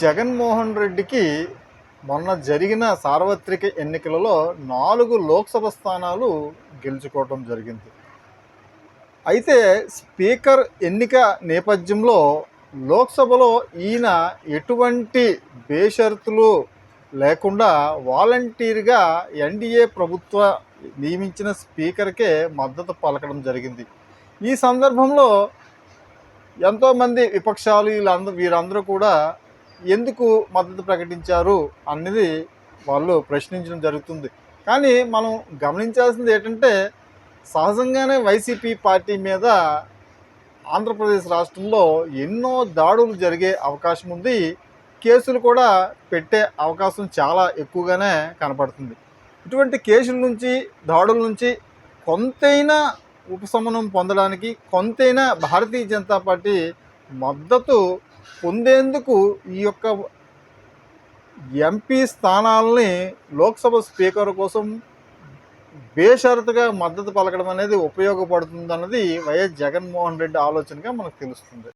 జగన్మోహన్ రెడ్డికి మొన్న జరిగిన సార్వత్రిక ఎన్నికలలో నాలుగు లోక్సభ స్థానాలు గెలుచుకోవటం జరిగింది. అయితే స్పీకర్ ఎన్నిక నేపథ్యంలో లోక్సభలో ఈయన ఎటువంటి బేషరతులు లేకుండా వాలంటీర్గా ఎన్డీఏ ప్రభుత్వ నియమించిన స్పీకర్కే మద్దతు పలకడం జరిగింది. ఈ సందర్భంలో ఎంతోమంది విపక్షాలు వీళ్ళందరూ వీరందరూ కూడా ఎందుకు మద్దతు ప్రకటించారు అన్నది వాళ్ళు ప్రశ్నించడం జరుగుతుంది. కానీ మనం గమనించాల్సింది ఏంటంటే సహజంగానే వైసీపీ పార్టీ మీద ఆంధ్రప్రదేశ్ రాష్ట్రంలో ఎన్నో దాడులు జరిగే అవకాశం ఉంది. కేసులు కూడా పెట్టే అవకాశం చాలా ఎక్కువగానే కనపడుతుంది. ఇటువంటి కేసుల నుంచి దాడుల నుంచి కొంతైనా ఉపశమనం పొందడానికి కొంతైనా భారతీయ జనతా పార్టీ మద్దతు పొందేందుకు ఈ యొక్క ఎంపీ స్థానాలని లోక్సభ స్పీకర్ కోసం బేషరతుగా మద్దతు పలకడం అనేది ఉపయోగపడుతుంది అన్నది వైఎస్ జగన్మోహన్ రెడ్డి ఆలోచనగా మనకు తెలుస్తుంది.